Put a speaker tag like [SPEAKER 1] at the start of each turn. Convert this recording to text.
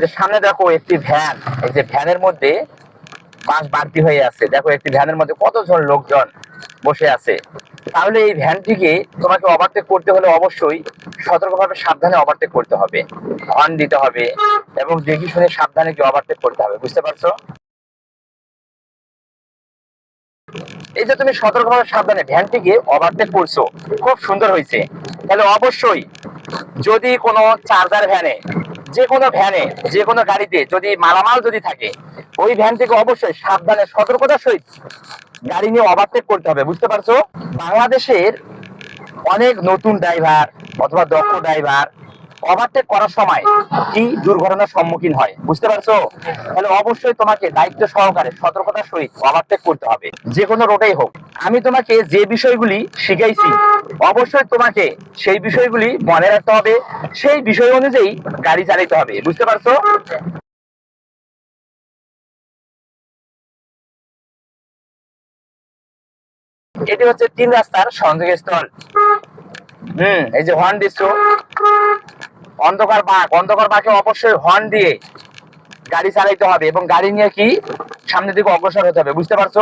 [SPEAKER 1] যে সামনে দেখো একটি ভ্যান, এই যে ভ্যানের মধ্যে বাস বাড়তি হয়ে আছে। দেখো একটি ভ্যানের মধ্যে কতজন লোকজন বসে আছে। তাহলে এই ভ্যানটিকে তোমাকে ওভারটেক করতে হলে অবশ্যই সতর্কভাবে সাবধানে ওভারটেক করতে হবে। হর্ন দিতে হবে এবং দেখি শুনে সাবধানে কি ওভারটেক করতে হবে, বুঝতে পারছ? এই যে তুমি সতর্কভাবে সাবধানে ভ্যানটিকে ওভারটেক করছ, খুব সুন্দর হয়েছে। তাহলে অবশ্যই যদি কোনো চার্জার ভ্যানে যে কোনো ভ্যানে যে কোনো গাড়িতে যদি মালামাল যদি থাকে, ওই ভ্যান থেকে অবশ্যই সাবধানে সতর্কতার সহিত গাড়ি নিয়ে ওভারটেক করতে হবে, বুঝতে পারছ? বাংলাদেশের অনেক নতুন ড্রাইভার অথবা দক্ষ ড্রাইভার ওভারটেক করার সময় কি দুর্ঘটনার সম্মুখীন হয়? বুঝতে পারছ? তাহলে অবশ্যই তোমাকে দায়িত্ব সহকারে সতর্কতার সহিত ওভারটেক করতে হবে। যে কোনো রোডেই হোক। আমি তোমাকে যে বিষয়গুলি শিখাইছি, অবশ্যই তোমাকে সেই বিষয়গুলি মনে রাখতে হবে। সেই বিষয় অনুযায়ী গাড়ি চালাতে হবে। বুঝতে পারছ? এটি হচ্ছে তিন রাস্তার সংযোগস্থল। হুম, এই যে হর্ন দিচ্ছ অন্ধকার বাঘ, অন্ধকার বাঘে অবশ্যই হর্ন দিয়ে গাড়ি চালাইতে হবে এবং গাড়ি নিয়ে কি সামনের দিকে অগ্রসর হতে হবে, বুঝতে পারছ?